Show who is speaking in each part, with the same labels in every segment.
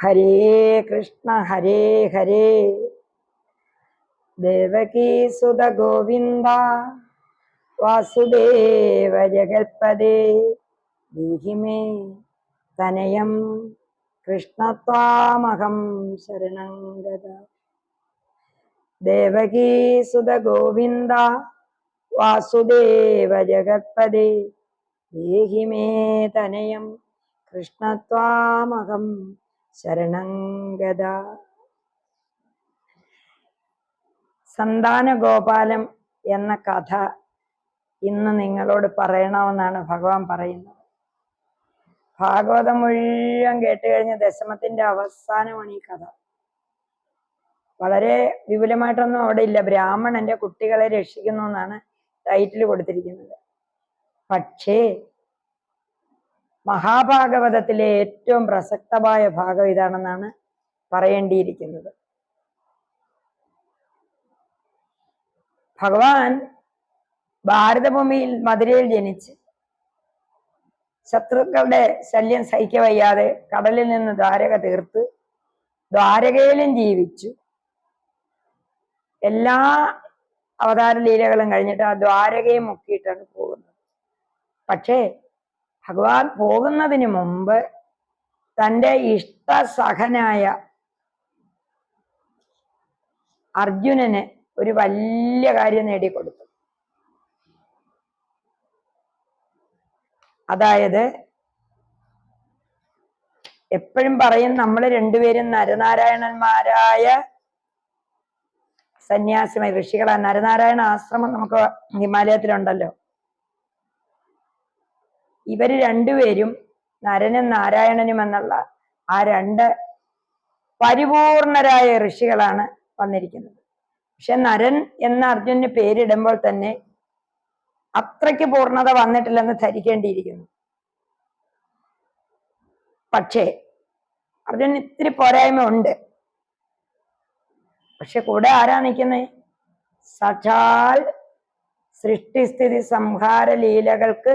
Speaker 1: ഹരേ കൃഷ്ണ ഹരേ ഹരേ. ദേവകീസുത ഗോവിന്ദ വാസുദേവ ജഗൽപദേ ദേഹി may തനയം കൃഷ്ണത്വാമഹം ശരണം ഗത. ദേവകീസുത ഗോവിന്ദ വാസുദേവ ജഗത്പദേ ദേഹിമേ തനയം കൃഷ്ണത്വാമഹം ശരണം സന്താനഗോപാലം ഗോപാലം എന്ന കഥ ഇന്ന് നിങ്ങളോട് പറയണമെന്നാണ് ഭഗവാൻ പറയുന്നത്. ഭാഗവതം മുഴുവൻ കേട്ട് കഴിഞ്ഞ ദശമത്തിന്റെ അവസാനമാണ് ഈ കഥ. വളരെ വിപുലമായിട്ടൊന്നും അവിടെ ഇല്ല. ബ്രാഹ്മണന്റെ കുട്ടികളെ രക്ഷിക്കുന്നു എന്നാണ് ടൈറ്റിൽ കൊടുത്തിരിക്കുന്നത്. പക്ഷേ മഹാഭാഗവതത്തിലെ ഏറ്റവും പ്രസക്തമായ ഭാഗം ഇതാണെന്നാണ് പറയേണ്ടിയിരിക്കുന്നത്. ഭഗവാൻ ഭാരതഭൂമിയിൽ മധുരയിൽ ജനിച്ച് ശത്രുക്കളുടെ ശല്യം സഹിക്കവയ്യാതെ കടലിൽ നിന്ന് ദ്വാരക തീർത്ത് ദ്വാരകയിലും ജീവിച്ചു. എല്ലാ അവതാര ലീലകളും കഴിഞ്ഞിട്ട് ആ ദ്വാരകയും മുക്കിയിട്ടാണ് പോകുന്നത്. പക്ഷേ ഭഗവാൻ പോകുന്നതിന് മുമ്പ് തന്റെ ഇഷ്ടസഹനായ അർജുനന് ഒരു വലിയ കാര്യം നേടിക്കൊടുത്തു. അതായത് എപ്പോഴും പറയും നമ്മൾ രണ്ടുപേരും നരനാരായണന്മാരായ സന്യാസിമായി ഋഷികളാണ് നരനാരായണ ആശ്രമം നമുക്ക് ഹിമാലയത്തിലുണ്ടല്ലോ. ഇവർ രണ്ടുപേരും നരനും നാരായണനും എന്നുള്ള ആ രണ്ട് പരിപൂർണരായ ഋഷികളാണ് വന്നിരിക്കുന്നത്. പക്ഷെ നരൻ എന്ന അർജുനന് പേരിടുമ്പോൾ തന്നെ അത്രയ്ക്ക് പൂർണത വന്നിട്ടില്ലെന്ന് ധരിക്കേണ്ടിയിരിക്കുന്നു. പക്ഷേ അർജുനന് ഇത്തിരി പോരായ്മ ഉണ്ട്. പക്ഷെ കൂടെ ആരാ നിൽക്കുന്നത് സാക്ഷാൽ സൃഷ്ടിസ്ഥിതി സംഹാര ലീലകൾക്ക്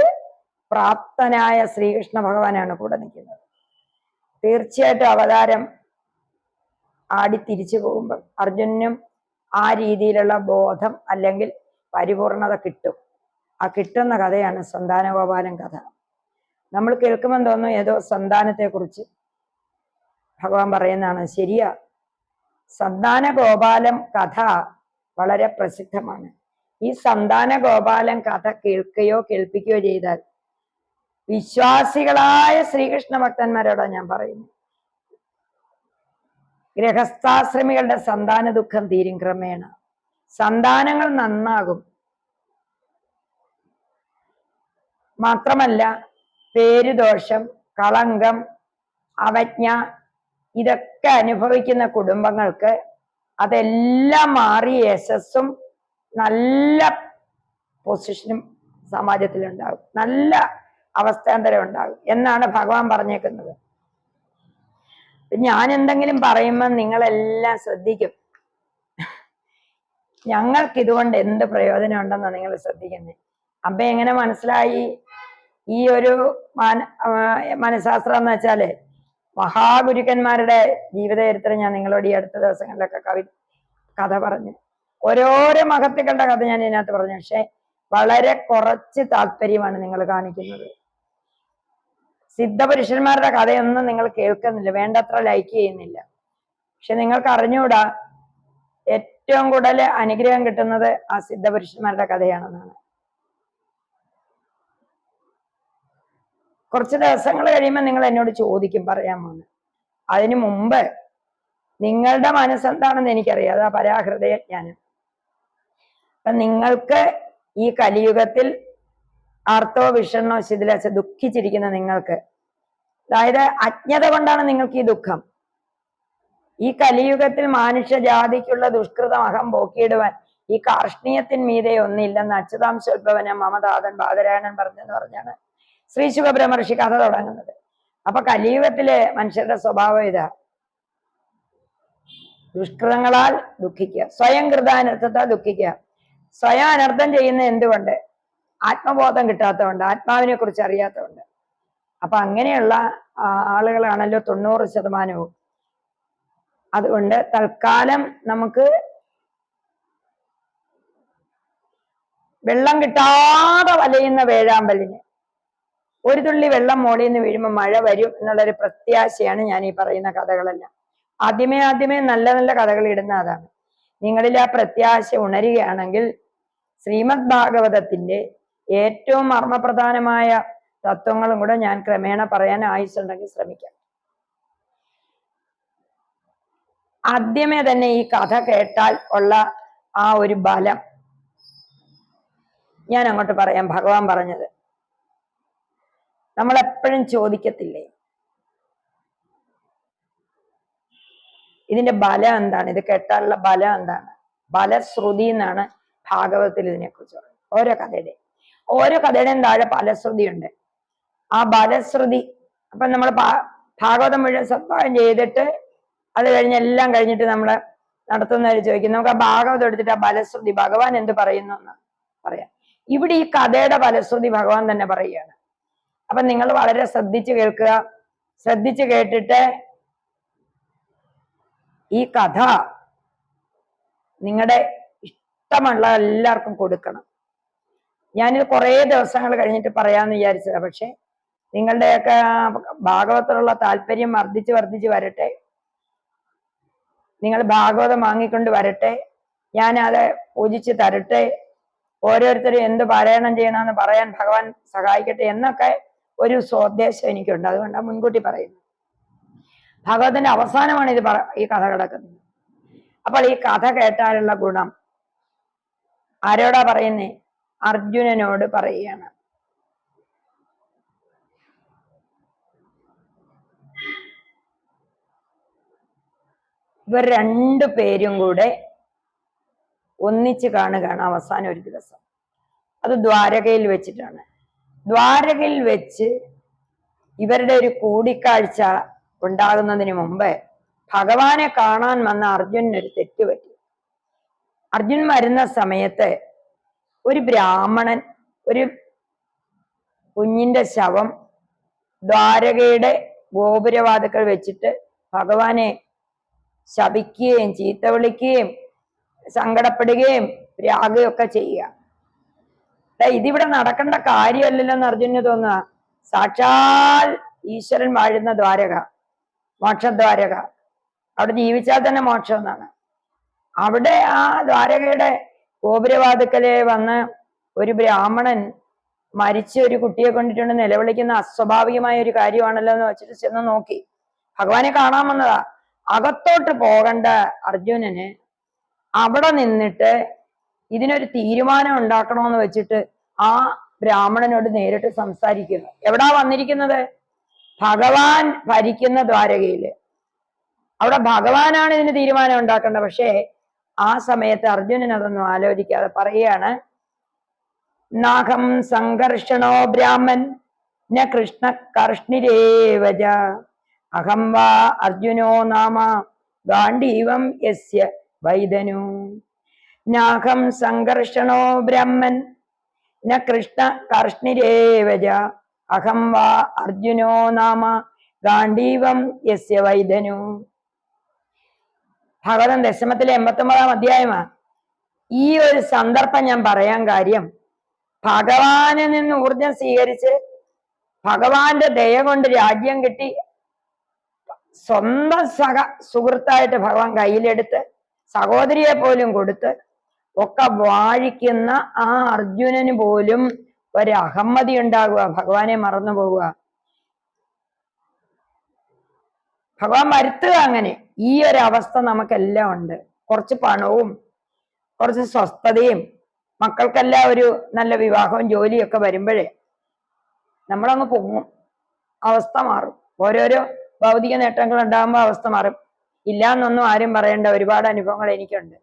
Speaker 1: പ്രാപ്തനായ ശ്രീകൃഷ്ണ ഭഗവാനാണ് കൂടെ നിൽക്കുന്നത്. തീർച്ചയായിട്ടും അവതാരം ആടി തിരിച്ചു പോകുമ്പോൾ അർജുനും ആ രീതിയിലുള്ള ബോധം അല്ലെങ്കിൽ പരിപൂർണത കിട്ടും. ആ കിട്ടുന്ന കഥയാണ് സന്താനഗോപാലൻ കഥ. നമ്മൾ കേൾക്കുമ്പോൾ തോന്നും ഏതോ സന്താനത്തെക്കുറിച്ച് ഭഗവാൻ പറയുന്നതാണ്. ശരിയാ സന്താന ഗോപാലം കഥ വളരെ പ്രസിദ്ധമാണ്. ഈ സന്താന ഗോപാലൻ കഥ കേൾക്കുകയോ കേൾപ്പിക്കുകയോ ചെയ്താൽ വിശ്വാസികളായ ശ്രീകൃഷ്ണ ഭക്തന്മാരോടാ ഞാൻ പറയുന്നു ഗൃഹസ്ഥാശ്രമികളുടെ സന്താന ദുഃഖം തീരും ക്രമേണ. സന്താനങ്ങൾ നന്നാകും. മാത്രമല്ല പേരുദോഷം കളങ്കം അവജ്ഞ ഇതൊക്കെ അനുഭവിക്കുന്ന കുടുംബങ്ങൾക്ക് അതെല്ലാം മാറി യശസ്സും നല്ല പൊസിഷനും സമാജത്തിലുണ്ടാകും. നല്ല അവസ്ഥാന്തരം ഉണ്ടാകും. എന്നാണ് ഭഗവാൻ പറഞ്ഞേക്കുന്നത്. ഞാൻ എന്തെങ്കിലും പറയുമ്പോൾ നിങ്ങളെല്ലാം ശ്രദ്ധിക്കും. ഞങ്ങൾക്ക് ഇതുകൊണ്ട് എന്ത് പ്രയോജനം ഉണ്ടെന്നാണ് നിങ്ങൾ ശ്രദ്ധിക്കുന്നത് അപ്പൊ എങ്ങനെ മനസ്സിലായി? ഈ ഒരു മന മനഃശാസ്ത്രം എന്ന് വെച്ചാൽ മഹാഗുരുക്കന്മാരുടെ ജീവചരിത്രം ഞാൻ നിങ്ങളോട് ഈ അടുത്ത ദിവസങ്ങളിലൊക്കെ കവി കഥ പറഞ്ഞു. ഓരോരോ മഹത്തുക്കളുടെ കഥ ഞാൻ ഇതിനകത്ത് പറഞ്ഞു. പക്ഷെ വളരെ കുറച്ച് താല്പര്യമാണ് നിങ്ങൾ കാണിക്കുന്നത്. സിദ്ധപുരുഷന്മാരുടെ കഥയൊന്നും നിങ്ങൾ കേൾക്കുന്നില്ല. വേണ്ടത്ര ലൈക്ക് ചെയ്യുന്നില്ല. പക്ഷെ നിങ്ങൾക്ക് അറിഞ്ഞുകൂടാ ഏറ്റവും കൂടുതൽ അനുഗ്രഹം കിട്ടുന്നത് ആ സിദ്ധപുരുഷന്മാരുടെ കഥയാണെന്നാണ്. കുറച്ച് ദിവസങ്ങൾ കഴിയുമ്പോൾ നിങ്ങൾ എന്നോട് ചോദിക്കും പറയാമോന്ന് അതിനു മുമ്പ് നിങ്ങളുടെ മനസ്സെന്താണെന്ന് എനിക്കറിയാം. അതാ പരാഹൃദയ ജ്ഞാനം അപ്പൊ നിങ്ങൾക്ക് ഈ കലിയുഗത്തിൽ ആർത്തോ വിഷണ്ണോ ശിഥിലച്ച ദുഃഖിച്ചിരിക്കുന്ന നിങ്ങൾക്ക്. അതായത് അജ്ഞത കൊണ്ടാണ് നിങ്ങൾക്ക് ഈ ദുഃഖം. ഈ കലിയുഗത്തിൽ മനുഷ്യജാതിക്കുള്ള ദുഷ്കൃതം അഹം പോക്കിയിടുവാൻ ഈ കാർഷ്ണീയത്തിൻ മീതെ ഒന്നില്ലെന്ന് അച്യുതാംശോദ്ഭവനം മമതാതൻ ബാദരായണൻ പറഞ്ഞെന്ന് പറഞ്ഞാണ് ശ്രീ ശുഭബ്രഹ്മർഷി കഥ തുടങ്ങുന്നത്. അപ്പൊ കലിയുഗത്തിലെ മനുഷ്യരുടെ സ്വഭാവം ഇതാ. ദുഷ്കൃതങ്ങളാൽ ദുഃഖിക്കുക. സ്വയം കൃതാനർത്ഥത്താൽ ദുഃഖിക്കുക. സ്വയം അനർത്ഥം ചെയ്യുന്ന എന്തുകൊണ്ട്? ആത്മബോധം കിട്ടാത്തതുകൊണ്ട് ആത്മാവിനെ കുറിച്ച് അറിയാത്തതുകൊണ്ട് അപ്പൊ അങ്ങനെയുള്ള ആളുകളാണല്ലോ തൊണ്ണൂറ് ശതമാനവും. അതുകൊണ്ട് തൽക്കാലം നമുക്ക് വെള്ളം കിട്ടാതെ വലയുന്ന വേഴാമ്പലിന്. ഒരു തുള്ളി വെള്ളം മോളിൽ നിന്ന് വീഴുമ്പോൾ മഴ വരും എന്നുള്ളൊരു പ്രത്യാശയാണ് ഞാൻ ഈ പറയുന്ന കഥകളെല്ലാം. ആദ്യമേ ആദ്യമേ നല്ല നല്ല കഥകൾ ഇടുന്ന അതാണ്. നിങ്ങളിൽ ആ പ്രത്യാശ ഉണരുകയാണെങ്കിൽ ശ്രീമദ് ഭാഗവതത്തിന്റെ ഏറ്റവും മർമ്മപ്രധാനമായ തത്വങ്ങളും കൂടെ ഞാൻ ക്രമേണ പറയാൻ ആയുസുണ്ടെങ്കിൽ ശ്രമിക്കാം. ആദ്യമേ തന്നെ ഈ കഥ കേട്ടാൽ ഉള്ള ആ ഒരു ബലം ഞാൻ അങ്ങോട്ട് പറയാം. ഭഗവാൻ പറഞ്ഞത് നമ്മൾ എപ്പോഴും ചോദിക്കത്തില്ലേ? ഇതിന്റെ ബലം എന്താണ്? ഇത് കേട്ടാലുള്ള ബലം എന്താണ്? ബലശ്രുതി എന്നാണ് ഭാഗവതത്തിൽ ഇതിനെക്കുറിച്ച് പറയുന്നത്. ഓരോ കഥയുടെ ഓരോ കഥയുടെയും താഴെ ബാലശ്രുതിയുണ്ട്. ആ ബാലശ്രുതി അപ്പൊ നമ്മൾ ഭാഗവതം മുഴുവൻ സത്യം ചെയ്തിട്ട് അത് കഴിഞ്ഞ് എല്ലാം കഴിഞ്ഞിട്ട് നമ്മൾ നടത്തുന്നവർ ചോദിക്കും നമുക്ക് ആ ഭാഗവതം എടുത്തിട്ട് ആ ബലശ്രുതി ഭഗവാൻ എന്ത് പറയുന്നു എന്ന് പറയാം. ഇവിടെ ഈ കഥയുടെ ഫലശ്രുതി ഭഗവാൻ തന്നെ പറയുകയാണ്. അപ്പൊ നിങ്ങൾ വളരെ ശ്രദ്ധിച്ചു കേൾക്കുക. ശ്രദ്ധിച്ചു കേട്ടിട്ട് ഈ കഥ നിങ്ങളുടെ ഇഷ്ടമുള്ള എല്ലാവർക്കും കൊടുക്കണം. ഞാനിത് കുറേ ദിവസങ്ങൾ കഴിഞ്ഞിട്ട് പറയാമെന്ന് വിചാരിച്ചതാ. പക്ഷെ നിങ്ങളുടെയൊക്കെ ഭാഗവതത്തിലുള്ള താല്പര്യം വർദ്ധിച്ച് വർദ്ധിച്ച് വരട്ടെ. നിങ്ങൾ ഭാഗവതം വാങ്ങിക്കൊണ്ട് വരട്ടെ. ഞാൻ അത് പൂജിച്ച് തരട്ടെ. ഓരോരുത്തരും എന്ത് പാരായണം ചെയ്യണമെന്ന് പറയാൻ ഭഗവാൻ സഹായിക്കട്ടെ എന്നൊക്കെ ഒരു സ്വദേശം എനിക്കുണ്ട്. അതുകൊണ്ടാണ് മുൻകൂട്ടി പറയുന്നത്. ഭഗവതിന്റെ അവസാനമാണ് ഇത് ഈ കഥ കിടക്കുന്നത്. അപ്പോൾ ഈ കഥ കേട്ടാലുള്ള ഗുണം. ആരോടാ പറയുന്നേ? അർജുനനോട് പറയുകയാണ്. ഇവർ രണ്ടു പേരും കൂടെ ഒന്നിച്ച് കാണുകയാണ് അവസാനം ഒരു ദിവസം. അത് ദ്വാരകയിൽ വെച്ചിട്ടാണ്. ദ്വാരകയിൽ വെച്ച് ഇവരുടെ ഒരു കൂടിക്കാഴ്ച ഉണ്ടാകുന്നതിന് മുമ്പ് ഭഗവാനെ കാണാൻ വന്ന അർജുനൊരു തെറ്റുപറ്റി അർജുൻ വരുന്ന സമയത്ത് ഒരു ബ്രാഹ്മണൻ ഒരു കുഞ്ഞിന്റെ ശവം ദ്വാരകയുടെ ഗോപുരവാതുക്കൾ വെച്ചിട്ട് ഭഗവാനെ ശപിക്കുകയും ചീത്ത വിളിക്കുകയും സങ്കടപ്പെടുകയും രാഗുകയൊക്കെ ചെയ്യുക. ഇതിവിടെ നടക്കേണ്ട കാര്യമല്ലല്ലോ എന്ന് അർജുനന് തോന്നുക സാക്ഷാൽ ഈശ്വരൻ വാഴുന്ന ദ്വാരക മോക്ഷദ്വാരക. അവിടെ ജീവിച്ചാൽ തന്നെ മോക്ഷം എന്നാണ്. അവിടെ ആ ദ്വാരകയുടെ ഗോപുരവാതുക്കലെ വന്ന് ഒരു ബ്രാഹ്മണൻ മരിച്ച ഒരു കുട്ടിയെ കൊണ്ടിട്ടുണ്ട് നിലവിളിക്കുന്ന അസ്വാഭാവികമായ ഒരു കാര്യമാണല്ലോ എന്ന് വെച്ചിട്ട് ചെന്ന് നോക്കി. ഭഗവാനെ കാണാൻ വന്നതാ. അകത്തോട്ട് പോകണ്ട അർജുനന് അവിടെ നിന്നിട്ട് ഇതിനൊരു തീരുമാനം ഉണ്ടാക്കണമെന്ന് വെച്ചിട്ട് ആ ബ്രാഹ്മണനോട് നേരിട്ട് സംസാരിക്കുന്നു. എവിടാ വന്നിരിക്കുന്നത്? ഭഗവാൻ ഭരിക്കുന്ന ദ്വാരകയിൽ. അവിടെ ഭഗവാനാണ് ഇതിന് തീരുമാനം ഉണ്ടാക്കേണ്ടത്. പക്ഷേ ആ സമയത്ത് അർജുനൻ അതൊന്നും ആലോചിക്കാതെ പറയുകയാണ് നാഹം സംഘർഷണോ ബ്രാഹ്മൻ? ന കൃഷ്ണ കർഷ്ണിരേവജ. അഹം വാ അർജുനോ നാമ. ഗാണ്ഡീവം യസ്യ വൈദനു നാഹം സംഘർഷണോ ബ്രാഹ്മൻ? ന കൃഷ്ണ കർഷ്ണിരേവജ. അഹം വാ അർജുനോ നാമ. ഗാണ്ഡീവം യസ്യ വൈദനു ഭഗവതൻ ദശമത്തിലെ എൺപത്തൊമ്പതാം അധ്യായമാ. ഈ ഒരു സന്ദർഭം ഞാൻ പറയാൻ കാര്യം ഭഗവാനിൽ നിന്ന് ഊർജം സ്വീകരിച്ച് ഭഗവാന്റെ ദയ കൊണ്ട് രാജ്യം കിട്ടി സ്വന്തം സഹ സുഹൃത്തായിട്ട് ഭഗവാൻ കയ്യിലെടുത്ത് സഹോദരിയെ പോലും കൊടുത്ത് ഒക്കെ വാഴിക്കുന്ന ആ അർജുനന് പോലും ഒരു അഹമ്മതി ഉണ്ടാകുക ഭഗവാനെ മറന്നു പോവുക ഭഗവാൻ വരുത്തുക അങ്ങനെ. ഈ ഒരു അവസ്ഥ നമുക്കെല്ലാം ഉണ്ട്. കുറച്ച് പണവും കുറച്ച് സ്വസ്ഥതയും മക്കൾക്കെല്ലാം ഒരു നല്ല വിവാഹവും ജോലിയൊക്കെ വരുമ്പോഴേ നമ്മളങ്ങ് പൊങ്ങും. അവസ്ഥ മാറും. ഓരോരോ ഭൗതിക നേട്ടങ്ങൾ ഉണ്ടാകുമ്പോൾ അവസ്ഥ മാറും. ഇല്ല എന്നൊന്നും ആരും പറയേണ്ട ഒരുപാട് അനുഭവങ്ങൾ എനിക്കുണ്ട്.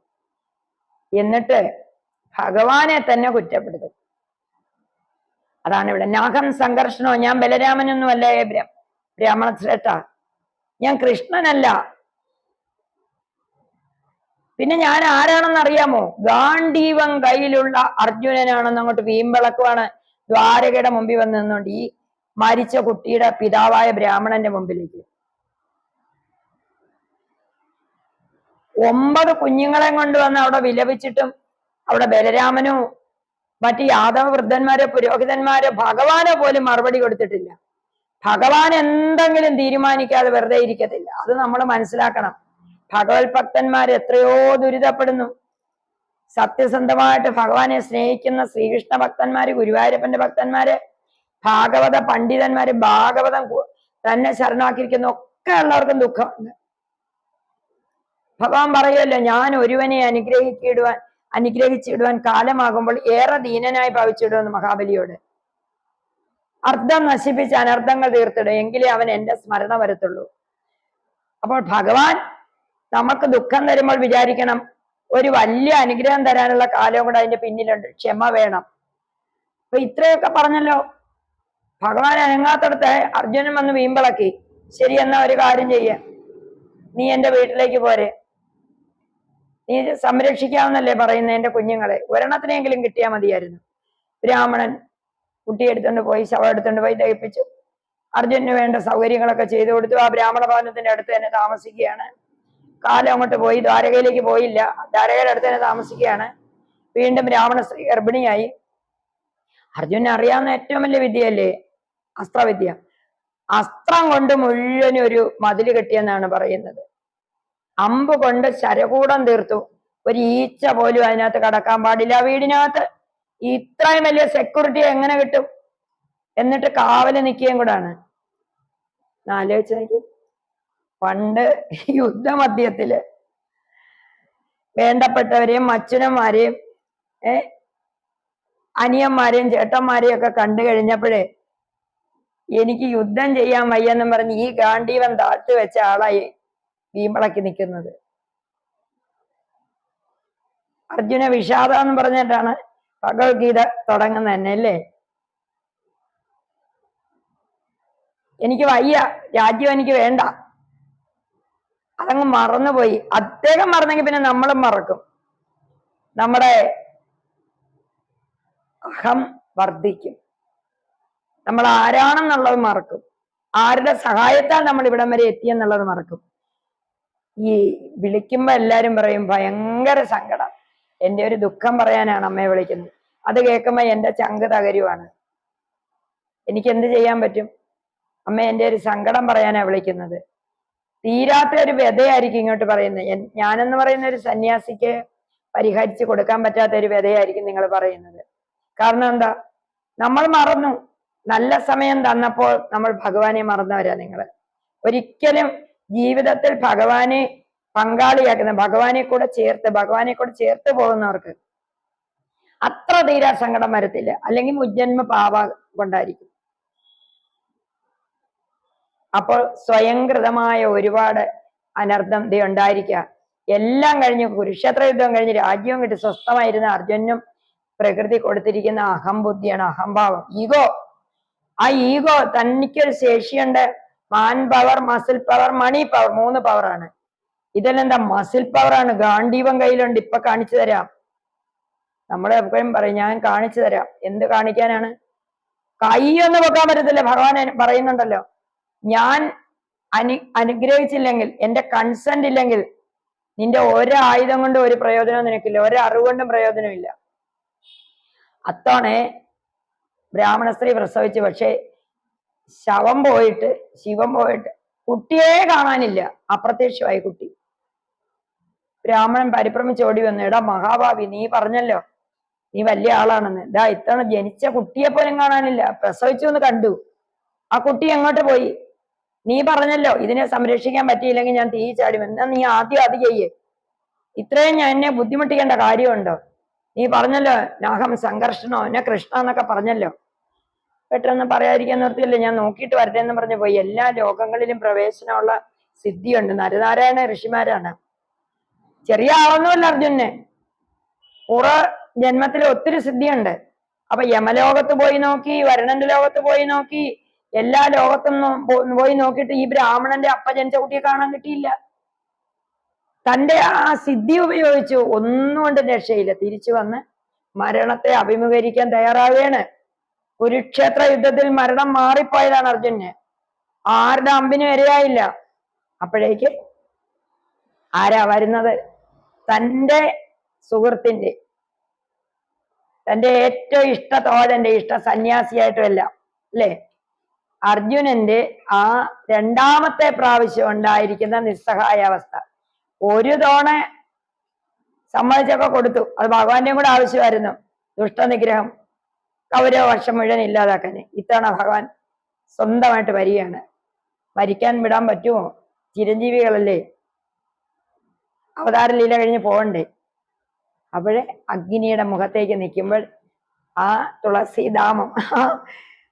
Speaker 1: എന്നിട്ട് ഭഗവാനെ തന്നെ കുറ്റപ്പെടുത്തും. അതാണ് ഇവിടെ നാഗം സംഘർഷണോ ഞാൻ ബലരാമനൊന്നുമല്ല ബ്രാഹ്മണ ശ്രേഷ്ഠ ഞാൻ കൃഷ്ണനല്ല. പിന്നെ ഞാൻ ആരാണെന്ന് അറിയാമോ? ഗാന്ധീവം കയ്യിലുള്ള അർജുനനാണെന്ന് അങ്ങോട്ട് വീമ്പിളക്കുവാണ്. ദ്വാരകയുടെ മുമ്പിൽ വന്ന് നിന്നുകൊണ്ട് ഈ മരിച്ച കുട്ടിയുടെ പിതാവായ ബ്രാഹ്മണന്റെ മുമ്പിലേക്ക്. ഒമ്പത് കുഞ്ഞുങ്ങളെ കൊണ്ടുവന്ന് അവിടെ വിലപിച്ചിട്ടും അവിടെ ബലരാമനോ മറ്റ് യാദവ വൃദ്ധന്മാരെ പുരോഹിതന്മാരെ ഭഗവാനെ പോലും മറുപടി കൊടുത്തിട്ടില്ല. ഭഗവാൻ എന്തെങ്കിലും തീരുമാനിക്കാതെ വെറുതെ ഇരിക്കത്തില്ല. അത് നമ്മൾ മനസ്സിലാക്കണം. ഭഗവത് ഭക്തന്മാർ എത്രയോ ദുരിതപ്പെടുന്നു. സത്യസന്ധമായിട്ട് ഭഗവാനെ സ്നേഹിക്കുന്ന ശ്രീകൃഷ്ണ ഭക്തന്മാര് ഗുരുവായൂരപ്പന്റെ ഭക്തന്മാര് ഭാഗവത പണ്ഡിതന്മാര് ഭാഗവതം തന്നെ ശരണമാക്കിയിരിക്കുന്ന ഒക്കെ ഉള്ളവർക്കും ദുഃഖമുണ്ട്. ഭഗവാൻ പറയുമല്ലോ ഞാൻ ഒരുവനെ അനുഗ്രഹിക്കിടുവാൻ അനുഗ്രഹിച്ചിടുവാൻ കാലമാകുമ്പോൾ ഏറെ ദീനനായി ഭവിച്ചിടുമെന്ന് മഹാബലിയോട്. അർത്ഥം നശിപ്പിച്ച് അനർത്ഥങ്ങൾ തീർത്തിടും. എങ്കിലേ അവൻ എന്റെ സ്മരണ വരത്തുള്ളൂ. അപ്പോൾ ഭഗവാൻ നമുക്ക് ദുഃഖം തരുമ്പോൾ വിചാരിക്കണം ഒരു വലിയ അനുഗ്രഹം തരാനുള്ള കാലവും കൂടെ അതിന്റെ പിന്നിലുണ്ട്. ക്ഷമ വേണം. അപ്പൊ ഇത്രയൊക്കെ പറഞ്ഞല്ലോ. ഭഗവാൻ അനങ്ങാത്തടത്ത് അർജുനൻ വന്ന് വീമ്പിളക്കി. ശരി എന്നാ ഒരു കാര്യം ചെയ്യ. നീ എന്റെ വീട്ടിലേക്ക് പോരെ. നീ സംരക്ഷിക്കാമെന്നല്ലേ പറയുന്ന എന്റെ കുഞ്ഞുങ്ങളെ. ഒരെണ്ണത്തിനെങ്കിലും കിട്ടിയാൽ മതിയായിരുന്നു. ബ്രാഹ്മണൻ കുട്ടി എടുത്തുകൊണ്ട് പോയി ശവം എടുത്തുകൊണ്ട് പോയി ദഹിപ്പിച്ചു. അർജുനന് വേണ്ട സൗകര്യങ്ങളൊക്കെ ചെയ്തു കൊടുത്തു. ആ ബ്രാഹ്മണ ഭവനത്തിന്റെ അടുത്ത് തന്നെ താമസിക്കുകയാണ്. കാലം അങ്ങോട്ട് പോയി ദ്വാരകയിലേക്ക് പോയില്ല. ദ്വാരകയുടെ അടുത്ത് തന്നെ താമസിക്കുകയാണ്. വീണ്ടും രാവണ സ്ത്രീ ഗർഭിണിയായി. അർജുനെ അറിയാവുന്ന ഏറ്റവും വലിയ വിദ്യയല്ലേ? അസ്ത്രവിദ്യ. അസ്ത്രം കൊണ്ട് മുഴുവനും ഒരു മതിൽ കെട്ടിയെന്നാണ് പറയുന്നത്. അമ്പ് കൊണ്ട് ശരകൂടം തീർത്തു. ഒരു ഈച്ച പോലും അതിനകത്ത് കടക്കാൻ പാടില്ല. വീടിനകത്ത് ഇത്രയും വലിയ സെക്യൂരിറ്റി എങ്ങനെ കിട്ടും? എന്നിട്ട് കാവൽ നിൽക്കുകയും കൂടാണ്. ആലോചിച്ച് നോക്കി പണ്ട് യുദ്ധമധ്യത്തിൽ വേണ്ടപ്പെട്ടവരെയും അച്ഛനന്മാരെയും ഏ അനിയന്മാരെയും ചേട്ടന്മാരെയും ഒക്കെ കണ്ടു കഴിഞ്ഞപ്പോഴേ എനിക്ക് യുദ്ധം ചെയ്യാൻ വയ്യെന്നും പറഞ്ഞ് ഈ ഗാന്ധീവൻ താഴ്ത്തി വെച്ച ആളായി വീമ്പളക്കി നിൽക്കുന്നത്. അർജുന വിഷാദം എന്ന് പറഞ്ഞിട്ടാണ് ഭഗവത്ഗീത തുടങ്ങുന്നത് തന്നെ അല്ലേ? എനിക്ക് വയ്യ രാജ്യം എനിക്ക് വേണ്ട. അതങ്ങ് മറന്നുപോയി. അദ്ദേഹം മറന്നെങ്കിൽ പിന്നെ നമ്മളും മറക്കും. നമ്മുടെ അഹം വർദ്ധിക്കും. നമ്മൾ ആരാണെന്നുള്ളത് മറക്കും. ആരുടെ സഹായത്താൽ നമ്മൾ ഇവിടം വരെ എത്തിയെന്നുള്ളത് മറക്കും. ഈ വിളിക്കുമ്പോ എല്ലാരും പറയും ഭയങ്കര സങ്കടം. എന്റെ ഒരു ദുഃഖം പറയാനാണ് അമ്മയെ വിളിക്കുന്നത്. അത് കേൾക്കുമ്പോ എന്റെ ചങ്ക് തകരുവാണ്. എനിക്ക് എന്ത് ചെയ്യാൻ പറ്റും? അമ്മ എന്റെ ഒരു സങ്കടം പറയാനാ വിളിക്കുന്നത്. തീരാത്ത ഒരു വ്യതയായിരിക്കും ഇങ്ങോട്ട് പറയുന്നത്. ഞാനെന്ന് പറയുന്ന ഒരു സന്യാസിക്ക് പരിഹരിച്ച് കൊടുക്കാൻ പറ്റാത്ത ഒരു വ്യതയായിരിക്കും നിങ്ങൾ പറയുന്നത്. കാരണം എന്താ? നമ്മൾ മറന്നു. നല്ല സമയം തന്നപ്പോൾ നമ്മൾ ഭഗവാനെ മറന്നവരാ നിങ്ങൾ. ഒരിക്കലും ജീവിതത്തിൽ ഭഗവാനെ പങ്കാളിയാക്കുന്ന ഭഗവാനെ കൂടെ ചേർത്ത് ഭഗവാനെ കൂടെ ചേർത്ത് പോകുന്നവർക്ക് അത്ര തീരാ സങ്കടം വരത്തില്ല. അല്ലെങ്കിൽ മുജ്ജന്മ പാവ കൊണ്ടായിരിക്കും. അപ്പോൾ സ്വയംകൃതമായ ഒരുപാട് അനർത്ഥം ദേ ഉണ്ടായിരിക്കുക. എല്ലാം കഴിഞ്ഞ് കുരുക്ഷേത്ര യുദ്ധം കഴിഞ്ഞ് രാജ്യവും കിട്ടി സ്വസ്ഥമായിരുന്ന അർജുനും പ്രകൃതി കൊടുത്തിരിക്കുന്ന അഹംബുദ്ധിയാണ് അഹംഭാവം. ഈഗോ. ആ ഈഗോ തനിക്കൊരു ശേഷിയുണ്ട്. Man power muscle power money power മൂന്ന് പവറാണ് ഇതെല്ലാം എന്താ? മസിൽ പവറാണ് ഗാന്ധീപം കയ്യിലുണ്ട്. ഇപ്പൊ കാണിച്ചു തരാം. നമ്മളെ എപ്പോഴും പറയും ഞാൻ കാണിച്ചു തരാം. എന്ത് കാണിക്കാനാണ്? കൈ ഒന്ന് വെക്കാൻ പറ്റത്തില്ല. ഭഗവാൻ പറയുന്നുണ്ടല്ലോ. ഞാൻ അനു അനുഗ്രഹിച്ചില്ലെങ്കിൽ എന്റെ കൺസെന്റ് ഇല്ലെങ്കിൽ നിന്റെ ഒരു ആയുധം കൊണ്ട് ഒരു പ്രയോജനവും നിനക്കില്ല. ഒരു അറിവ് കൊണ്ടും പ്രയോജനമില്ല അത്തോണേ ബ്രാഹ്മണ സ്ത്രീ പ്രസവിച്ചു. പക്ഷേ ശവം പോയിട്ട് ശിവം പോയിട്ട് കുട്ടിയെ കാണാനില്ല. അപ്രത്യക്ഷമായി കുട്ടി. ബ്രാഹ്മണൻ പരിഭ്രമിച്ച് ഓടി വന്നു. എടാ മഹാഭാവി നീ പറഞ്ഞല്ലോ. നീ വലിയ ആളാണെന്ന്. ഇതാ ഇത്തവണ ജനിച്ച കുട്ടിയെ പോലും കാണാനില്ല. പ്രസവിച്ചു എന്ന് കണ്ടു. ആ കുട്ടി എങ്ങോട്ട് പോയി? നീ പറഞ്ഞല്ലോ ഇതിനെ സംരക്ഷിക്കാൻ പറ്റിയില്ലെങ്കിൽ ഞാൻ തീ ചാടും. എന്നാ നീ ആദ്യം അത് ചെയ്യേ. ഇത്രയും ഞാൻ എന്നെ ബുദ്ധിമുട്ടിക്കേണ്ട കാര്യമുണ്ടോ? നീ പറഞ്ഞല്ലോ നാഹം സംഘർഷണോ? എന്നെ കൃഷ്ണ എന്നൊക്കെ പറഞ്ഞല്ലോ. പെട്ടെന്ന് പറയാതിരിക്കാൻ നിർത്തിയല്ലേ ഞാൻ നോക്കിയിട്ട് വരട്ടെ എന്ന് പറഞ്ഞു പോയി. എല്ലാ ലോകങ്ങളിലും പ്രവേശനമുള്ള സിദ്ധിയുണ്ട്. നരനാരായണ ഋഷിമാരാണ്. ചെറിയ ആളൊന്നുമല്ല അർജുനന്. പുറ ജന്മത്തിൽ ഒത്തിരി സിദ്ധിയുണ്ട്. അപ്പൊ യമലോകത്ത് പോയി നോക്കി വരണന്റെ ലോകത്ത് പോയി നോക്കി എല്ലാ ലോകത്തും പോയി നോക്കിയിട്ട് ഈ ബ്രാഹ്മണന്റെ അപ്പ ജനിച്ച കുട്ടിയെ കാണാൻ കിട്ടിയില്ല. തന്റെ ആ സിദ്ധി ഉപയോഗിച്ചു. ഒന്നും കൊണ്ട് രക്ഷയില്ല. തിരിച്ചു വന്ന് മരണത്തെ അഭിമുഖീകരിക്കാൻ തയ്യാറാവുകയാണ്. കുരുക്ഷേത്ര യുദ്ധത്തിൽ മരണം മാറിപ്പോയതാണ് അർജുന്. ആരുടെ അമ്പിനും ഇരയായില്ല അപ്പോഴേക്ക് ആരാ വരുന്നത്? തന്റെ സുഹൃത്തിന്റെ തന്റെ ഏറ്റവും ഇഷ്ട തോഴന്റെ ഇഷ്ട സന്യാസിയായിട്ടും അല്ല അല്ലേ? അർജുനന്റെ ആ രണ്ടാമത്തെ പ്രാവശ്യം ഉണ്ടായിരിക്കുന്ന നിസ്സഹായാവസ്ഥ ഒരു തവണ സമ്മതിച്ചൊക്കെ കൊടുത്തു. അത് ഭഗവാന്റെയും കൂടെ ആവശ്യമായിരുന്നു. ദുഷ്ടനിഗ്രഹം കൗരവ വർഷം മുഴുവൻ ഇല്ലാതാക്കാൻ. ഇത്തവണ ഭഗവാൻ സ്വന്തമായിട്ട് വരികയാണ്. മരിക്കാൻ വിടാൻ പറ്റുമോ? ചിരഞ്ജീവികളല്ലേ? അവതാര ലീല കഴിഞ്ഞ് പോകണ്ടേ? അപ്പോഴേ അഗ്നിയുടെ മുഖത്തേക്ക് നിൽക്കുമ്പോൾ ആ തുളസിധാമം ആ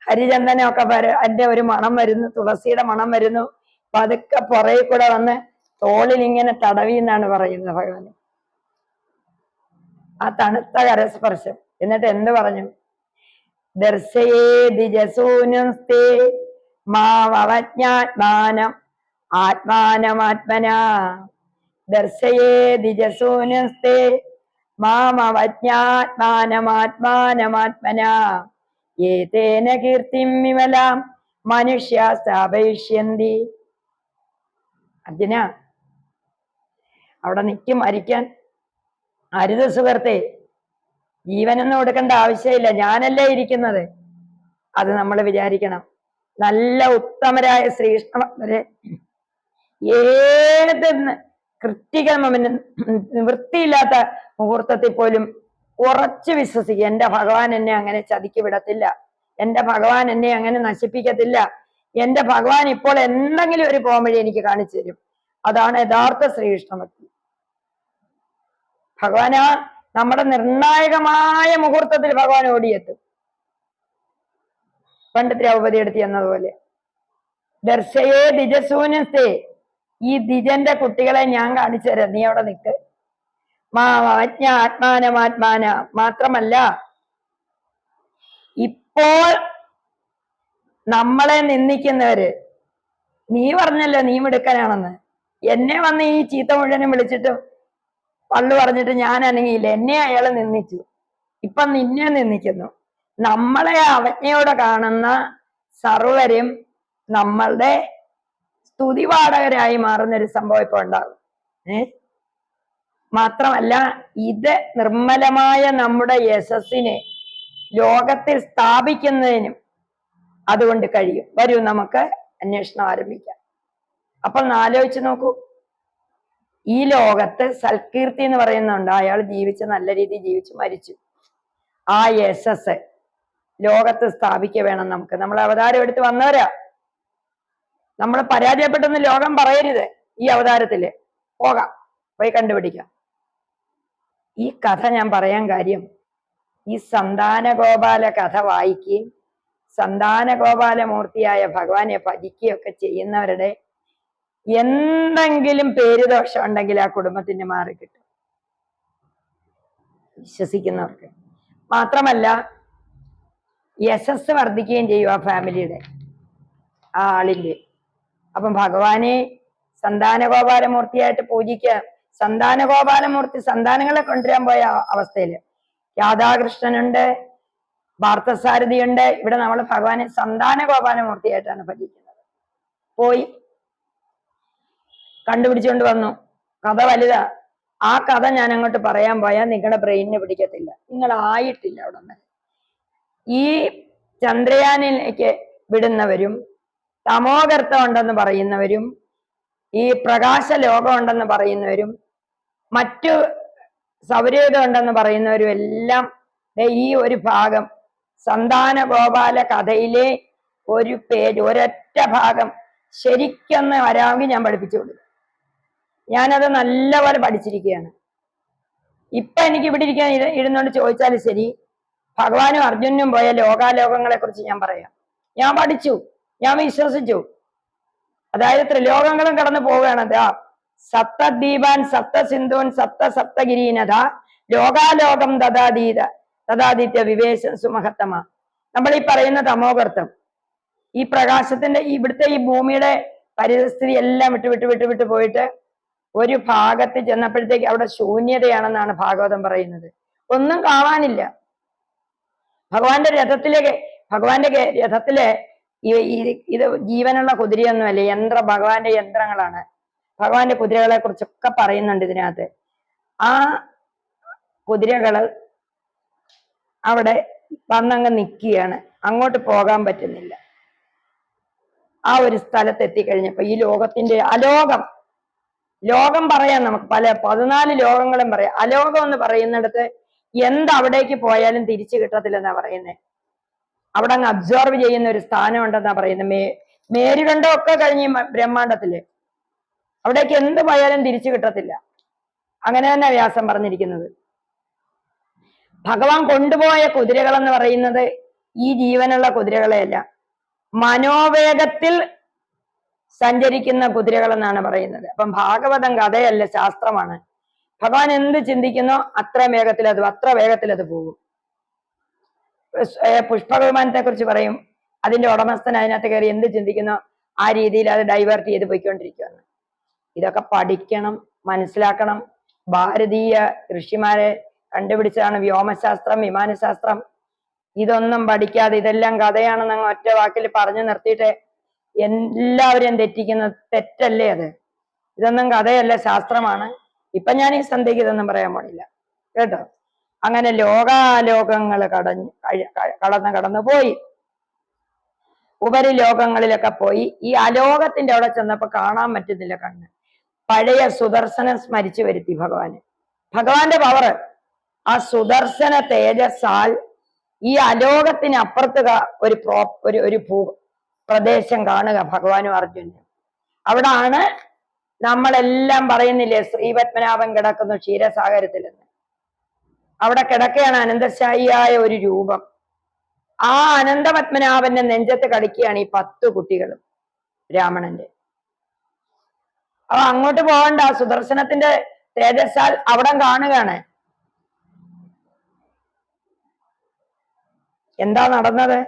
Speaker 1: ഹരിചന്ദനമൊക്കെ വര അതിന്റെ ഒരു മണം വരുന്നു തുളസിയുടെ മണം വരുന്നു. പതുക്കെ പുറകെ കൂടെ വന്ന് തോളിൽ ഇങ്ങനെ തടവി എന്നാണ് പറയുന്നത് ഭഗവാൻ. ആ തണുത്ത കരസ്പർശം. എന്നിട്ട് എന്ത് പറഞ്ഞു? ദർശയേ ദിജസൂനുസ്തേ മാവജ്ഞാത്മാനം ആത്മാനമാത്മന. ദർശയേ ദിജസൂനുസ്തേ മാമവജ്ഞാത്മാനമാത്മാനമാത്മന. ഏതേന കീർത്തിം മനുഷ്യ സ്ഥാപയിഷ്യന്തി. അർജുന അവിടെ നിൽക്കും മരിക്കാൻ അരുത് സുഹൃത്തെ ജീവനൊന്നും കൊടുക്കേണ്ട ആവശ്യമില്ല. ഞാനല്ലേ ഇരിക്കുന്നത്? അത് നമ്മൾ വിചാരിക്കണം. നല്ല ഉത്തമരായ ശ്രീകൃഷ്ണവരെ ഏത് ക്രിട്ടിക്കൽ മൊമെന്റ് വൃത്തിയില്ലാത്ത മുഹൂർത്തത്തിൽ പോലും ഉറച്ചു വിശ്വസിക്കുക. എന്റെ ഭഗവാൻ എന്നെ അങ്ങനെ ചതിക്ക് വിടത്തില്ല. എന്റെ ഭഗവാൻ എന്നെ അങ്ങനെ നശിപ്പിക്കത്തില്ല. എന്റെ ഭഗവാൻ ഇപ്പോൾ എന്തെങ്കിലും ഒരു പോംവഴി എനിക്ക് കാണിച്ചു തരും. അതാണ് യഥാർത്ഥ ശ്രീകൃഷ്ണഭക്തി. ഭഗവാനാ നമ്മുടെ നിർണായകമായ മുഹൂർത്തത്തിൽ ഭഗവാൻ ഓടിയെത്തും. പണ്ട് ദ്രൗപതി എടുത്തി എന്നതുപോലെ ദർശയേ ദിജസൂനത്തെ ഈ ദിജന്റെ കുട്ടികളെ ഞാൻ കാണിച്ചു തരാം. നീ അവിടെ നിൽക്ക് മാജ്ഞ ആത്മാനമാത്മാന മാത്രമല്ല ഇപ്പോൾ നമ്മളെ നിന്ദിക്കുന്നവര് നീ പറഞ്ഞല്ലോ നീ മിടുക്കനാണെന്ന്. എന്നെ വന്ന് ഈ ചീത്ത മുഴുവനും വിളിച്ചിട്ട് പള്ളു പറഞ്ഞിട്ട് ഞാൻ അനങ്ങിയില്ല. എന്നെ അയാൾ നിന്ദിച്ചു. ഇപ്പൊ നിന്നെ നിന്ദിക്കുന്നു. നമ്മളെ അവജ്ഞയോടെ കാണുന്ന സർവരും നമ്മളുടെ സ്തുതിപാഠകരായി മാറുന്ന ഒരു സംഭവം ഇപ്പൊ ഉണ്ടാകും. ഏ? മാത്രമല്ല ഇത് നിർമ്മലമായ നമ്മുടെ യശസ്സിനെ ലോകത്തിൽ സ്ഥാപിക്കുന്നതിനും അതുകൊണ്ട് കഴിയും. വരൂ നമുക്ക് അന്വേഷണം ആരംഭിക്കാം. അപ്പൊ ആലോചിച്ച് നോക്കൂ. ഈ ലോകത്ത് സൽകീർത്തി എന്ന് പറയുന്നുണ്ട്. അയാൾ ജീവിച്ച് നല്ല രീതിയിൽ ജീവിച്ച് മരിച്ചു. ആ യശസ് ലോകത്ത് സ്ഥാപിക്ക വേണം നമുക്ക്. നമ്മൾ അവതാരം എടുത്ത് വന്നവരാ. നമ്മൾ പരാജയപ്പെട്ടെന്ന് ലോകം പറയരുത്. ഈ അവതാരത്തിൽ പോകാം. പോയി കണ്ടുപിടിക്കാം. ഈ കഥ ഞാൻ പറയാൻ കാര്യം ഈ സന്താനഗോപാല കഥ വായിക്കുകയും സന്താനഗോപാലമൂർത്തിയായ ഭഗവാനെ ഭജിക്കുകയൊക്കെ ചെയ്യുന്നവരുടെ എന്തെങ്കിലും പേരുദോഷം ഉണ്ടെങ്കിൽ ആ കുടുംബത്തിന് മാറി കിട്ടും. വിശ്വസിക്കുന്നവർക്ക്. മാത്രമല്ല യശസ് വർദ്ധിക്കുകയും ചെയ്യും ആ ഫാമിലിയുടെ ആ ആളിന്റെ അപ്പം ഭഗവാനെ സന്താനഗോപാലമൂർത്തിയായിട്ട് പൂജിക്കുക സന്താനഗോപാലമൂർത്തി സന്താനങ്ങളെ കൊണ്ടുവരാൻ പോയ അവസ്ഥയിൽ രാധാകൃഷ്ണനുണ്ട് ഉണ്ട് ഇവിടെ നമ്മൾ ഭഗവാനെ സന്താന ഗോപാലമൂർത്തിയായിട്ടാണ് ഭജിക്കുന്നത്. പോയി കണ്ടുപിടിച്ചുകൊണ്ട് വന്നു. കഥ വലുതാ. ആ കഥ ഞാൻ അങ്ങോട്ട് പറയാൻ പോയാൽ നിങ്ങളുടെ ബ്രെയിനിന് പിടിക്കത്തില്ല. നിങ്ങൾ ആയിട്ടില്ല അവിടെ ഈ ചന്ദ്രയാനിലേക്ക് വിടുന്നവരും തമോഗർത്തം ഉണ്ടെന്ന് പറയുന്നവരും ഈ പ്രകാശ ലോകം ഉണ്ടെന്ന് പറയുന്നവരും മറ്റു സൗരയുധം ഉണ്ടെന്ന് പറയുന്നവരും എല്ലാം ഈ ഒരു ഭാഗം സന്താന ഗോപാല കഥയിലെ ഒരു പേജ് ഒരൊറ്റ ഭാഗം ശരിക്കൊന്ന് വരാമെങ്കിൽ ഞാൻ പഠിപ്പിച്ചു കൊടുക്കും. ഞാനത് നല്ലപോലെ പഠിച്ചിരിക്കുകയാണ്. ഇപ്പൊ എനിക്ക് ഇവിടെ ഇരിക്കാൻ ഇരു- ഇരുന്നോണ്ട് ചോദിച്ചാൽ ശരി. ഭഗവാനും അർജുനും പോയ ലോകാലോകങ്ങളെ കുറിച്ച് ഞാൻ പറയാം. ഞാൻ പഠിച്ചു. ഞാൻ വിശ്വസിച്ചു. അതായത് ത്രിലോകങ്ങളും കടന്നു പോവുകയാണ്. ദാ സപ്തദ്വീപാൻ സപ്തസിന്ധൂൻ സപ്ത സപ്തഗിരീനഥ ലോകാലോകം തഥാതീത തഥാദിത്യ വിവേശം സുമഹത്തമ. നമ്മൾ ഈ പറയുന്ന തമോകർത്തം ഈ പ്രകാശത്തിന്റെ ഇവിടുത്തെ ഈ ഭൂമിയുടെ പരിസ്ഥിതി എല്ലാം വിട്ട് വിട്ട് വിട്ട് വിട്ട് പോയിട്ട് ഒരു ഭാഗത്ത് ചെന്നപ്പോഴത്തേക്ക് അവിടെ ശൂന്യതയാണെന്നാണ് ഭാഗവതം പറയുന്നത്. ഒന്നും കാണാനില്ല. ഭഗവാന്റെ രഥത്തിലേക്ക് ഭഗവാന്റെ രഥത്തിലെ ഈ- ഇത് ജീവനുള്ള കുതിരയൊന്നുമല്ല യന്ത്ര ഭഗവാന്റെ യന്ത്രങ്ങളാണ്. ഭഗവാന്റെ കുതിരകളെ കുറിച്ചൊക്കെ പറയുന്നുണ്ട് ഇതിനകത്ത്. ആ കുതിരകൾ അവിടെ വന്നങ്ങ് നിൽക്കുകയാണ് അങ്ങോട്ട് പോകാൻ പറ്റുന്നില്ല. ആ ഒരു സ്ഥലത്ത് എത്തിക്കഴിഞ്ഞപ്പോ ഈ ലോകത്തിന്റെ അലോകം ലോകം പറയാം നമുക്ക് പല പതിനാല് ലോകങ്ങളും പറയാം. അലോകം എന്ന് പറയുന്നിടത്ത് എന്ത് അവിടേക്ക് പോയാലും തിരിച്ചു കിട്ടത്തില്ലെന്നാ പറയുന്നത് അവിടെ അങ്ങ് അബ്സോർവ് ചെയ്യുന്ന ഒരു സ്ഥാനം ഉണ്ടെന്നാ പറയുന്നത് മേ മേരുകണ്ടൊക്കെ കഴിഞ്ഞ് ബ്രഹ്മാണ്ടത്തിൽ അവിടേക്ക് എന്ത് പോയാലും തിരിച്ചു കിട്ടത്തില്ല. അങ്ങനെ തന്നെ വ്യാസം പറഞ്ഞിരിക്കുന്നത്. ഭഗവാൻ കൊണ്ടുപോയ കുതിരകൾ എന്ന് പറയുന്നത് ഈ ജീവനുള്ള കുതിരകളെയല്ല. മനോവേഗത്തിൽ സഞ്ചരിക്കുന്ന കുതിരകൾ എന്നാണ് പറയുന്നത്. അപ്പം ഭാഗവതം കഥയല്ല ശാസ്ത്രമാണ്. ഭഗവാൻ എന്ത് ചിന്തിക്കുന്നോ അത്ര വേഗത്തിൽ അത് അത്ര വേഗത്തിൽ അത് പോകും. പുഷ്പവിമാനത്തെ കുറിച്ച് പറയും. അതിന്റെ ഉടമസ്ഥൻ അതിനകത്ത് കയറി എന്ത് ചിന്തിക്കുന്നോ ആ രീതിയിൽ അത് ഡൈവേർട്ട് ചെയ്ത് പോയിക്കൊണ്ടിരിക്കുകയാണ് ഇതൊക്കെ പഠിക്കണം മനസ്സിലാക്കണം. ഭാരതീയ ഋഷിമാരെ കണ്ടുപിടിച്ചതാണ് വ്യോമശാസ്ത്രം വിമാനശാസ്ത്രം. ഇതൊന്നും പഠിക്കാതെ ഇതെല്ലാം കഥയാണെന്ന് അങ്ങ് ഒറ്റ വാക്കിൽ പറഞ്ഞു നിർത്തിയിട്ട് എല്ലാവരെയും തെറ്റിക്കുന്ന തെറ്റല്ലേ അത്? ഇതൊന്നും കഥയല്ല ശാസ്ത്രമാണ്. ഇപ്പൊ ഞാൻ ഈ സന്ധ്യക്ക് ഇതൊന്നും പറയാൻ പാടില്ല. കേട്ടോ? അങ്ങനെ ലോകാലോകങ്ങൾ കടഞ്ഞ് കടന്ന് കടന്നു പോയി. ഉപരിലോകങ്ങളിലൊക്കെ പോയി. ഈ അലോകത്തിന്റെ അവിടെ ചെന്നപ്പോ കാണാൻ പറ്റുന്നില്ല കണ്ണ്. പഴയ സുദർശനം സ്മരിച്ചു വരുത്തി ഭഗവാന്. ഭഗവാന്റെ പവർ ആ സുദർശന തേജസ്സാൽ ഈ അലോകത്തിന് അപ്പുറത്ത് ഒരു പ്രോ ഒരു ഒരു ഭൂ പ്രദേശം കാണുക ഭഗവാനും അർജുനും അവിടാണ് നമ്മളെല്ലാം പറയുന്നില്ലേ ശ്രീപത്മനാഭൻ കിടക്കുന്നു ക്ഷീരസാഗരത്തിൽ എന്ന് അവിടെ കിടക്കുകയാണ് അനന്തശായിയായ ഒരു രൂപം. ആ അനന്തപത്മനാഭന്റെ നെഞ്ചത്ത് കളിക്കുകയാണ് ഈ പത്ത് കുട്ടികളും ബ്രാഹ്മണന്റെ അപ്പൊ അങ്ങോട്ട് പോകണ്ട. സുദർശനത്തിന്റെ തേജസ്സാൽ അവിടം കാണുകയാണ്. എന്താ നടന്നത്?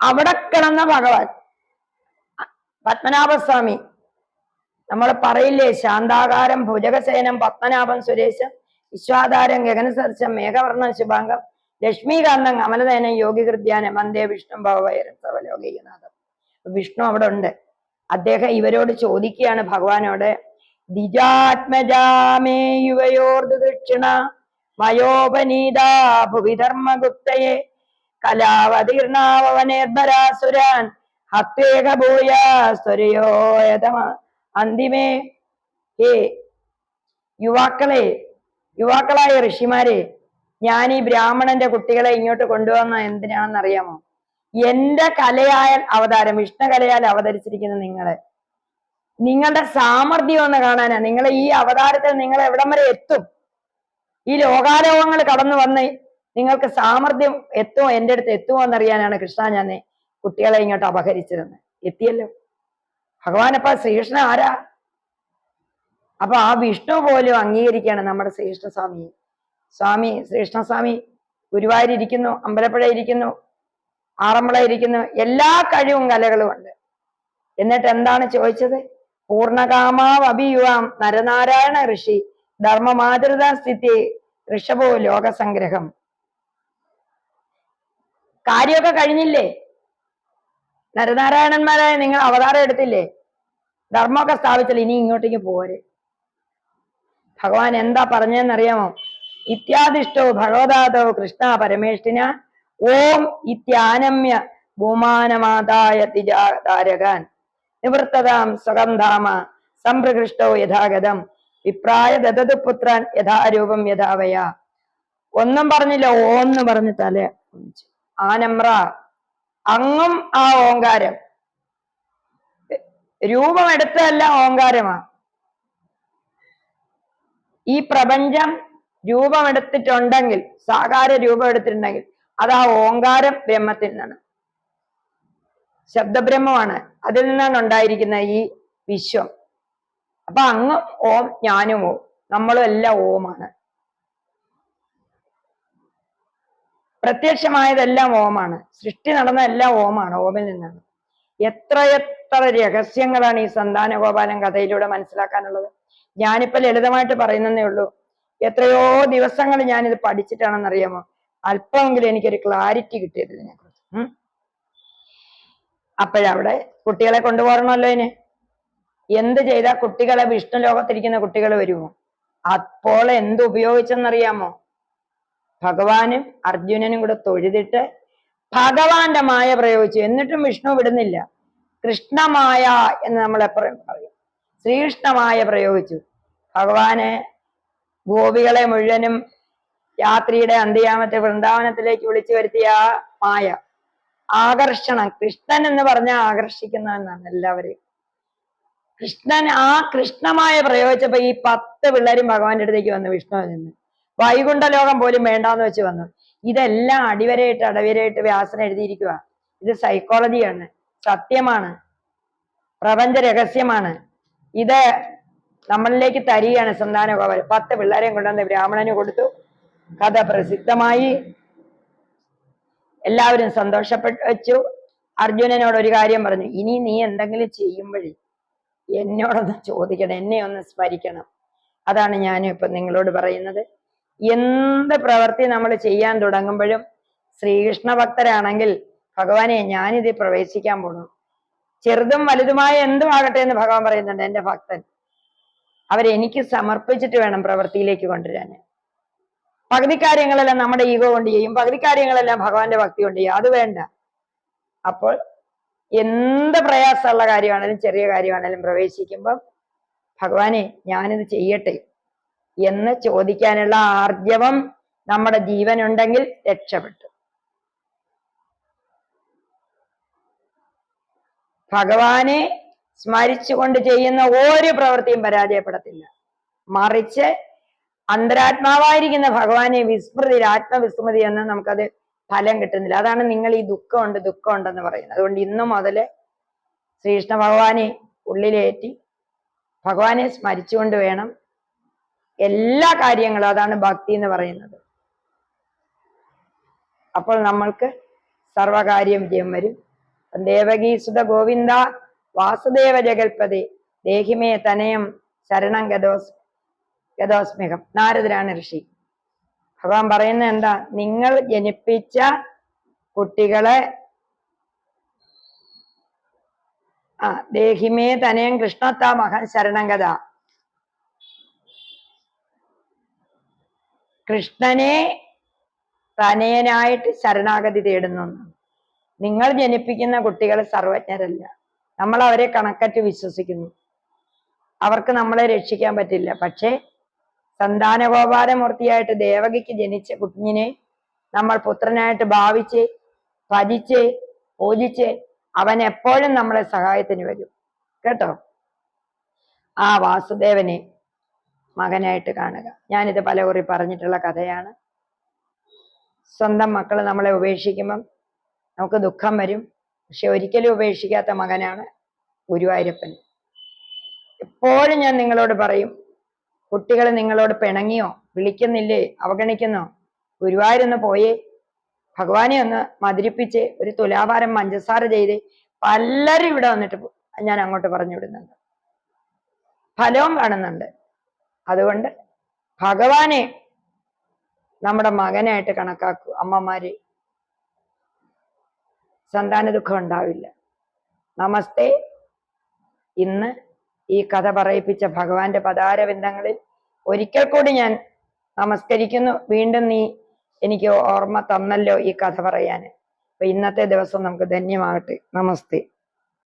Speaker 1: അവിടെ കിടന്ന ഭഗവാൻ പത്മനാഭസ്വാമി. നമ്മൾ പറയില്ലേ ശാന്താകാരം ഭുജകസേനം പത്മനാഭം സുരേശം വിശ്വാധാരം ഗഗനസർശം മേഘവർണ ശുഭാംഗം ലക്ഷ്മീകാന്തം കമലനയനം യോഗികൃത്യാനം വന്ദേ വിഷ്ണു ഭവവൈരം സർവലോകീയനാഥം വിഷ്ണു അവിടെ ഉണ്ട്. അദ്ദേഹം ഇവരോട് ചോദിക്കുകയാണ് ഭഗവാനോട് ദ്വിജാത്മജാമേ യുവയോർദക്ഷിണ മയോപനീതാ ഭുവിധർമ്മഗുപ്തയെ കലാവതീർണാവനേർഭരാസുരാൻ അന്തിമേ ഏ യുവാക്കളെ യുവാക്കളായ ഋഷിമാരെ ഞാൻ ഈ ബ്രാഹ്മണന്റെ കുട്ടികളെ ഇങ്ങോട്ട് കൊണ്ടുവന്ന എന്തിനാണെന്ന് അറിയാമോ എന്റെ കലയാൽ അവതാരം വിഷ്ണു കലയാൽ അവതരിച്ചിരിക്കുന്ന നിങ്ങൾ. നിങ്ങളുടെ സാമർഥ്യം ഒന്ന് കാണാനാ. നിങ്ങളെ ഈ അവതാരത്തിൽ നിങ്ങൾ എവിടം വരെ എത്തും? ഈ ലോകാലോകങ്ങൾ കടന്നു വന്ന് നിങ്ങൾക്ക് സാമർഥ്യം എത്തുമോ എന്റെ അടുത്ത് എത്തുമോ എന്നറിയാനാണ് കൃഷ്ണ ഞാൻ കുട്ടികളെ ഇങ്ങോട്ട് അപഹരിച്ചതെന്ന് എത്തിയല്ലോ? ഭഗവാൻ അപ്പൊ ശ്രീകൃഷ്ണൻ ആരാ? അപ്പൊ ആ വിഷ്ണു പോലും അംഗീകരിക്കുകയാണ് നമ്മുടെ ശ്രീകൃഷ്ണസ്വാമിയെ സ്വാമി ശ്രീകൃഷ്ണസ്വാമി ഗുരുവായൂർ ഇരിക്കുന്നു അമ്പലപ്പുഴ ഇരിക്കുന്നു ആറന്മുള ഇരിക്കുന്നു എല്ലാ കഴിവും കലകളും ഉണ്ട് എന്നിട്ട് എന്താണ് ചോദിച്ചത്? പൂർണകാമാവ് അഭിയുവാം നരനാരായണ ഋഷി ധർമ്മമാതൃത സ്ഥിതി ഋഷഭോ ലോകസംഗ്രഹം. കാര്യമൊക്കെ കഴിഞ്ഞില്ലേ? നരനാരായണന്മാരായ നിങ്ങൾ അവതാരം എടുത്തില്ലേ? ധർമ്മമൊക്കെ സ്ഥാപിച്ചാൽ ഇനി ഇങ്ങോട്ടേക്ക് പോരെ. ഭഗവാൻ എന്താ പറഞ്ഞെന്നറിയാമോ ഇത്യാദിഷ്ടോ ഭഗവതാദോ കൃഷ്ണ പരമേഷ്ഠിന ഓം ഇത്യാനമ്യ ഭൂമാനമാതായ തിജാതാരകാൻ നിവൃത്തതാം സ്വഗന്ധാമ സംപ്രകൃഷ്ടോ യഥാഗതം. വിപ്രായ ദതത് പുത്രൻ യഥാരൂപം യഥാവയ. ഒന്നും പറഞ്ഞില്ല ഓന്ന് പറഞ്ഞ് തല ആനമ്ര. അങ്ങും ആ ഓങ്കാരം. രൂപമെടുത്തതല്ല ഓങ്കാരമാ. ഈ പ്രപഞ്ചം രൂപമെടുത്തിട്ടുണ്ടെങ്കിൽ സാകാര രൂപം എടുത്തിട്ടുണ്ടെങ്കിൽ അത് ആ ഓങ്കാരം ബ്രഹ്മത്തിൽ നിന്നാണ്. ശബ്ദബ്രഹ്മമാണ്. അതിൽ നിന്നാണ് ഉണ്ടായിരിക്കുന്ന ഈ വിശ്വം. അപ്പൊ അങ്ങ് ഓം ഞാനും ഓം. നമ്മളും എല്ലാം ഓമാണ്. പ്രത്യക്ഷമായതെല്ലാം ഓമാണ്. സൃഷ്ടി നടന്ന എല്ലാം ഓമാണ് ഓമിൽ നിന്നാണ്. എത്രയെത്ര രഹസ്യങ്ങളാണ് ഈ സന്താന ഗോപാലൻ കഥയിലൂടെ മനസ്സിലാക്കാനുള്ളത്. ഞാനിപ്പോ ലളിതമായിട്ട് പറയുന്നതേ ഉള്ളൂ. എത്രയോ ദിവസങ്ങൾ ഞാനിത് പഠിച്ചിട്ടാണെന്നറിയാമോ? അല്പമെങ്കിലും എനിക്കൊരു ക്ലാരിറ്റി കിട്ടിയത് ഇതിനെക്കുറിച്ച്. ഉം. അപ്പോഴവിടെ കുട്ടികളെ കൊണ്ടുപോകണമല്ലോ ഇതിന് എന്ത് ചെയ്താൽ കുട്ടികളെ വിഷ്ണു ലോകത്തിരിക്കുന്ന കുട്ടികൾ വരുമോ? അപ്പോൾ എന്ത് ഉപയോഗിച്ചെന്നറിയാമോ? ഭഗവാനും അർജുനനും കൂടെ തൊഴുതിട്ട് ഭഗവാന്റെ മായ പ്രയോഗിച്ചു. എന്നിട്ടും വിഷ്ണു വിടുന്നില്ല. കൃഷ്ണമായ എന്ന് നമ്മൾ എപ്പോഴും പറയും. ശ്രീകൃഷ്ണമായ പ്രയോഗിച്ചു. ഭഗവാന് ഗോപികളെ മുഴുവനും രാത്രിയുടെ അന്ത്യാമത്തെ വൃന്ദാവനത്തിലേക്ക് വിളിച്ചു വരുത്തിയ ആ മായ ആകർഷണം കൃഷ്ണൻ എന്ന് പറഞ്ഞാൽ ആകർഷിക്കുന്നതെന്നാണ് എല്ലാവരെയും. കൃഷ്ണൻ ആ കൃഷ്ണമായ പ്രയോഗിച്ചപ്പോ ഈ പത്ത് പിള്ളേരും ഭഗവാന്റെ അടുത്തേക്ക് വന്നു വിഷ്ണു നിന്ന്. വൈകുണ്ഠ ലോകം പോലും വേണ്ടാന്ന് വെച്ച് വന്നു. ഇതെല്ലാം അടിവരയിട്ട് അടവരയിട്ട് വ്യാസൻ എഴുതിയിരിക്കുക ഇത് സൈക്കോളജിയാണ് സത്യമാണ്. പ്രപഞ്ച രഹസ്യമാണ്. ഇത് നമ്മളിലേക്ക് തരികയാണ് സന്താന പത്ത് പിള്ളേരെയും കൊണ്ടുവന്ന് ബ്രാഹ്മണന് കൊടുത്തു. കഥ പ്രസിദ്ധമായി. എല്ലാവരും സന്തോഷപ്പെട്ടു. അർജുനനോട് ഒരു കാര്യം പറഞ്ഞു. ഇനി നീ എന്തെങ്കിലും ചെയ്യുമ്പോഴേ എന്നോടൊന്ന് ചോദിക്കണം എന്നെ ഒന്ന് സ്മരിക്കണം. അതാണ് ഞാനും ഇപ്പൊ നിങ്ങളോട് പറയുന്നത്. എന്ത് പ്രവൃത്തി നമ്മൾ ചെയ്യാൻ തുടങ്ങുമ്പോഴും ശ്രീകൃഷ്ണ ഭക്തരാണെങ്കിൽ ഭഗവാനെ ഞാനിതിൽ പ്രവേശിക്കാൻ പോണു. ചെറുതും വലുതുമായ എന്തും ആകട്ടെ എന്ന് ഭഗവാൻ പറയുന്നുണ്ട് എന്റെ ഭക്തൻ. അവരെനിക്ക് സമർപ്പിച്ചിട്ട് വേണം പ്രവൃത്തിയിലേക്ക് കൊണ്ടുവരാൻ. പകുതി കാര്യങ്ങളെല്ലാം നമ്മുടെ ഈഗോ കൊണ്ട് ചെയ്യും പകുതി കാര്യങ്ങളെല്ലാം ഭഗവാന്റെ ഭക്തി കൊണ്ട് ചെയ്യും. അത് വേണ്ട. അപ്പോൾ എന്ത് പ്രയാസമുള്ള കാര്യമാണെങ്കിലും ചെറിയ കാര്യമാണെങ്കിലും പ്രവേശിക്കുമ്പം ഭഗവാനെ ഞാനിത് ചെയ്യട്ടെ എന്ന് ചോദിക്കാനുള്ള ആർജവം നമ്മുടെ ജീവനുണ്ടെങ്കിൽ രക്ഷപ്പെട്ടു. ഭഗവാനെ സ്മരിച്ചുകൊണ്ട് ചെയ്യുന്ന ഒരു പ്രവൃത്തിയും പരാജയപ്പെടത്തില്ല. മറിച്ച് അന്തരാത്മാവായിരിക്കുന്ന ഭഗവാനെ വിസ്മൃതി ആത്മവിസ്മൃതി എന്ന് നമുക്കത് ഫലം കിട്ടുന്നില്ല. അതാണ് നിങ്ങൾ ഈ ദുഃഖമുണ്ട് ദുഃഖമുണ്ടെന്ന് പറയുന്നത്. അതുകൊണ്ട് ഇന്ന് മുതൽ ശ്രീകൃഷ്ണ ഭഗവാനെ ഉള്ളിലേറ്റി ഭഗവാനെ സ്മരിച്ചുകൊണ്ട് വേണം എല്ലാ കാര്യങ്ങളും. അതാണ് ഭക്തി എന്ന് പറയുന്നത്. അപ്പോൾ നമ്മൾക്ക് സർവകാര്യം വിജയം വരും. ദേവകീസുത ഗോവിന്ദ വാസുദേവ ജഗൽപതി ദേഹിമേ തനയം ശരണം ഗതോസ്. ഗതോസ്മികം നാരദരാണ് ഋഷി. ഭഗവാൻ പറയുന്ന എന്താ? നിങ്ങൾ ജനിപ്പിച്ച കുട്ടികളെ ആ ദേഹിമേ തനയം കൃഷ്ണത്താ മഹൻ ശരണംഗത. കൃഷ്ണനെ തനയനായിട്ട് ശരണാഗതി തേടുന്നു. നിങ്ങൾ ജനിപ്പിക്കുന്ന കുട്ടികൾ സർവജ്ഞരല്ല. നമ്മൾ അവരെ കണക്കറ്റ് വിശ്വസിക്കുന്നു. അവർക്ക് നമ്മളെ രക്ഷിക്കാൻ പറ്റില്ല. പക്ഷേ സന്താനഗോപാലമൂർത്തിയായിട്ട് ദേവകിക്ക് ജനിച്ച കുഞ്ഞിനെ നമ്മൾ പുത്രനായിട്ട് ഭാവിച്ച് ഭജിച്ച് പൂജിച്ച് അവൻ എപ്പോഴും നമ്മളെ സഹായത്തിന് വരും. കേട്ടോ? ആ വാസുദേവനെ മകനായിട്ട് കാണുക. ഞാനിത് പല കുറി പറഞ്ഞിട്ടുള്ള കഥയാണ്. സ്വന്തം മക്കൾ നമ്മളെ ഉപേക്ഷിക്കുമ്പം നമുക്ക് ദുഃഖം വരും. പക്ഷെ ഒരിക്കലും ഉപേക്ഷിക്കാത്ത മകനാണ് ഗുരുവായൂരപ്പൻ. എപ്പോഴും ഞാൻ നിങ്ങളോട് പറയും കുട്ടികൾ നിങ്ങളോട് പിണങ്ങിയോ? വിളിക്കുന്നില്ലേ? അവഗണിക്കുന്നോ? ഗുരുവായൂരൊന്ന് പോയേ ഭഗവാനെ ഒന്ന് മധുരിപ്പിച്ച് ഒരു തുലാഭാരം പഞ്ചസാര ചെയ്ത് പലരും ഇവിടെ വന്നിട്ട് ഞാൻ അങ്ങോട്ട് പറഞ്ഞു വിടുന്നുണ്ട്. ഫലവും കാണുന്നുണ്ട്. അതുകൊണ്ട് ഭഗവാനെ നമ്മുടെ മകനായിട്ട് കണക്കാക്കൂ അമ്മമാര്. സന്താന ദുഃഖം ഉണ്ടാവില്ല. നമസ്തേ. ഇന്ന് ഈ കഥ പറയിപ്പിച്ച ഭഗവാന്റെ പതാരബന്ധങ്ങളിൽ ഒരിക്കൽ കൂടി ഞാൻ നമസ്കരിക്കുന്നു. വീണ്ടും നീ എനിക്ക് ഓർമ്മ തന്നല്ലോ ഈ കഥ പറയാന് അപ്പൊ ഇന്നത്തെ ദിവസം നമുക്ക് ധന്യമാകട്ടെ. നമസ്തേ.